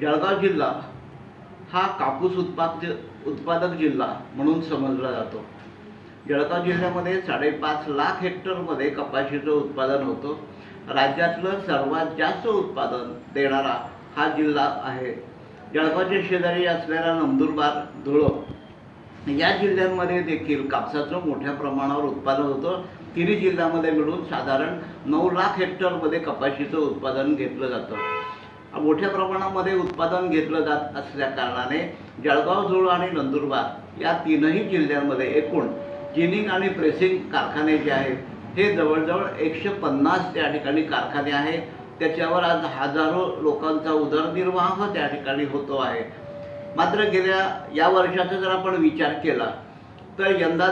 जळगाव जिल्हा हा कापूस उत्पाद उत्पादक जिल्हा म्हणून समजला जातो. जळगाव जिल्ह्यामध्ये साडेपाच लाख हेक्टरमध्ये कपाशीचं उत्पादन होतं. राज्यातलं सर्वात जास्त उत्पादन देणारा हा जिल्हा आहे. जळगावच्या शेजारी असलेला नंदुरबार धुळं या जिल्ह्यांमध्ये देखील कापसाचं मोठ्या प्रमाणावर उत्पादन होतं. तिन्ही जिल्ह्यामध्ये मिळून साधारण नऊ लाख हेक्टरमध्ये कपाशीचं उत्पादन घेतलं जातं. मोठ्या प्रमाणामध्ये उत्पादन घेतलं जात असल्या कारणाने जळगाव जुळ आणि नंदुरबार या तीनही जिल्ह्यांमध्ये एकूण जिनिंग आणि प्रेसिंग कारखाने जे आहेत हे जवळजवळ एकशे पन्नास त्या ठिकाणी कारखाने आहेत. त्याच्यावर आज हजारो लोकांचा उदरनिर्वाह त्या ठिकाणी होतो आहे. मात्र गेल्या या वर्षाचा जर आपण विचार केला तर यंदा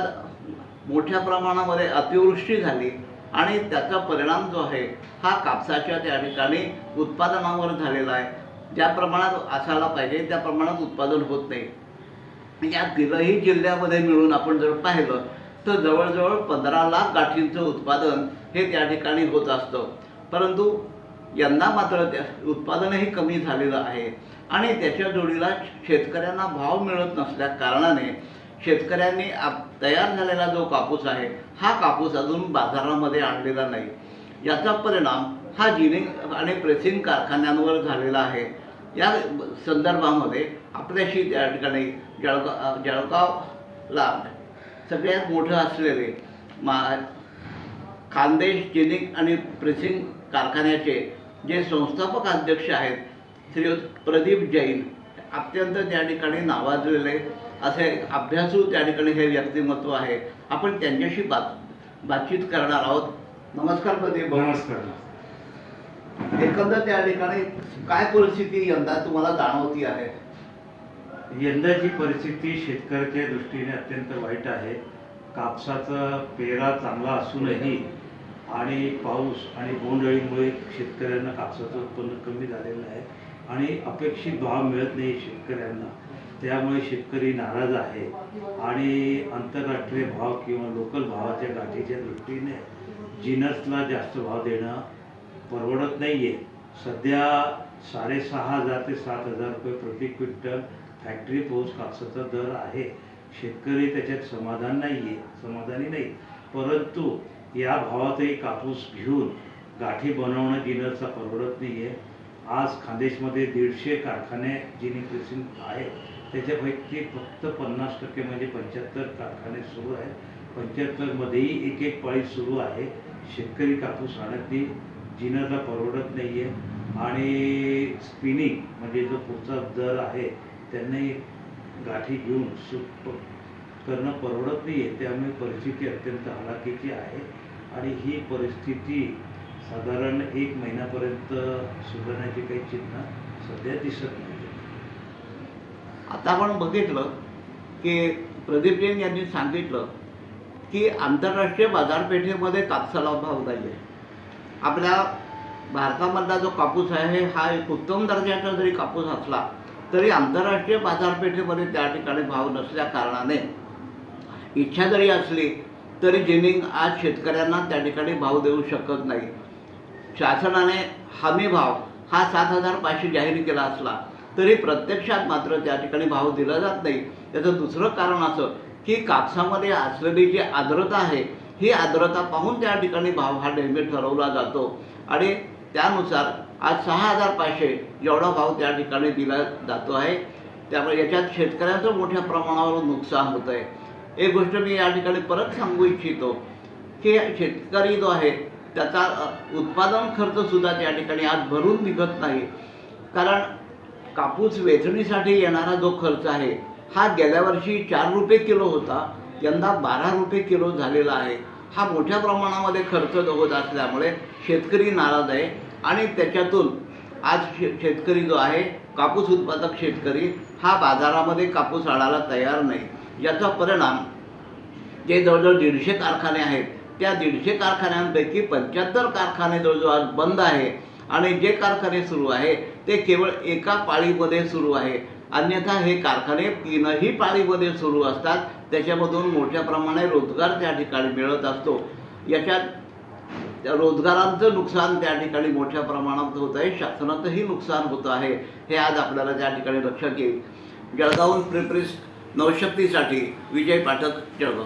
मोठ्या प्रमाणामध्ये अतिवृष्टी झाली. आणि त्याचा परिणाम जो आहे हा कापसाच्या त्या ठिकाणी उत्पादनावर झालेला आहे. ज्या प्रमाणात असायला पाहिजे त्या प्रमाणात उत्पादन होत नाही. या तिलही जिल्ह्यामध्ये मिळून आपण जर पाहिलं तर जवळजवळ पंधरा लाख गाठींचं उत्पादन हे त्या ठिकाणी होत असतं. परंतु यंदा मात्र त्या उत्पादनही कमी झालेलं आहे. आणि त्याच्या जोडीला शेतकऱ्यांना भाव मिळत नसल्या कारणाने शेतकऱ्यांनी आप तयार झालेला जो कापूस आहे हा कापूस अजून बाजारामध्ये आणलेला नाही. याचा परिणाम हा जिनिंग आणि प्रेसिंग कारखान्यांवर झालेला आहे. या संदर्भामध्ये आपल्याशी त्या ठिकाणी जळगाव जळगावला सगळ्यात मोठं असलेले मा खानदेश जिनिंग आणि प्रेसिंग कारखान्याचे जे संस्थापक अध्यक्ष आहेत श्री प्रदीप जैन अत्यंत त्या ठिकाणी नावाजलेले असे अभ्यासू त्या ठिकाणी हे व्यक्तिमत्व आहे. आपण त्यांच्याशी बात बातचीत करणार आहोत. नमस्कार प्रदीप. नमस्कार एकंदर त्या ठिकाणी काय परिस्थिती यंदा तुम्हाला जाणवती आहे? यंदाची परिस्थिती शेतकऱ्याच्या दृष्टीने अत्यंत वाईट आहे. कापसाचा पेरा चांगला असूनही आणि पाऊस आणि बोंडअळीमुळे शेतकऱ्यांना कापसाचं उत्पन्न कमी झालेलं आहे आणि अपेक्षित भाव मिळत नाही शेतकऱ्यांना. त्यामुळे शेतकरी नाराज आहे आणि आंतरराष्ट्रीय भाव किंवा लोकल भावाच्या गाठीच्या दृष्टीने जिनसला जास्त भाव देणं परवडत नाही आहे सध्या साडेसहा हजार ते सात हजार रुपये प्रति क्विंटल फॅक्टरी पोच कापसाचा दर आहे. शेतकरी त्याच्यात समाधान नाही आहे समाधानी नाही. परंतु या भावातही कापूस घेऊन गाठी बनवणं जिनरचा परवडत नाही आहे आज खानदेशमध्ये दीडशे कारखाने जिनी प्रेसिंग आहेत. त्याच्यापैकी फक्त पन्नास टक्के म्हणजे पंच्याहत्तर कारखाने सुरू आहेत. पंच्याहत्तरमध्येही एक एक पाळी सुरू आहे. शेतकरी कापूस आणत नाही जिनरला परवडत नाही आहे आणि स्पिनिंग म्हणजे जो पुढचा दर आहे त्यांनाही गाठी घेऊन सुट करणं परवडत नाही आहे त्यामुळे परिस्थिती अत्यंत हलाखीची आहे आणि ही परिस्थिती साधारण एक महिन्यापर्यंत सुधारण्याची काही चिन्ह सध्या दिसत नाही. आता आपण बघितलं की प्रदीप जैन यांनी सांगितलं की आंतरराष्ट्रीय बाजारपेठेमध्ये कापसाला भाव नाही आहे आपल्या भारतामधला जो कापूस आहे हा एक उत्तम दर्जाचा जरी कापूस असला तरी आंतरराष्ट्रीय बाजारपेठेमध्ये त्या ठिकाणी भाव नसल्या कारणाने इच्छा जरी असली तरी जिनिंग आज शेतकऱ्यांना त्या ठिकाणी भाव देऊ शकत नाही. शासनाने हमी भाव हा सात हजार पाचशे जाहीर केला असला तरी प्रत्यक्षात मात्र त्या ठिकाणी भाव दिला जात नाही. त्याचं दुसरं कारण असं की कापसामध्ये असलेली जी आर्द्रता आहे ही आर्द्रता पाहून त्या ठिकाणी भाव हा नेहमी ठरवला जातो. आणि त्यानुसार आज सहा हजार पाचशे एवढा भाव त्या ठिकाणी दिला जातो आहे. त्यामुळे याच्यात शेतकऱ्यांचं मोठ्या प्रमाणावर नुकसान होत आहे. एक गोष्ट मी या ठिकाणी परत सांगू इच्छितो की शेतकरी जो आहे त्याचा उत्पादन खर्चसुद्धा त्या ठिकाणी आज भरून निघत नाही. कारण कापूस वेचणीसाठी येणारा जो खर्च आहे हा गेल्या वर्षी चार रुपये किलो होता यंदा बारा रुपये किलो झालेला आहे. हा मोठ्या प्रमाणामध्ये खर्च होत असल्यामुळे शेतकरी नाराज आहे आणि त्याच्यातून आज शे शेतकरी जो आहे कापूस उत्पादक शेतकरी हा बाजारामध्ये कापूस आणायला तयार नाही. याचा परिणाम जे जवळजवळ दीडशे कारखाने आहेत त्या दीडशे कारखान्यांपैकी पंच्याहत्तर कारखाने जवळजवळ आज बंद आहे. आणि जे कारखाने सुरू आहे ते केवळ एका पाळीमध्ये सुरू आहे. अन्यथा हे कारखाने तीनही पाळीमध्ये सुरू असतात. त्याच्यामधून मोठ्या प्रमाणे रोजगार त्या ठिकाणी मिळत असतो. याच्यात त्या रोजगारांचं नुकसान त्या ठिकाणी मोठ्या प्रमाणात होत आहे. शासनाचंही नुकसान होतं आहे. हे आज आपल्याला त्या ठिकाणी लक्षात येईल. जळगावहून प्रिप्रिस नवशक्तीसाठी विजय पाठक जळगाव.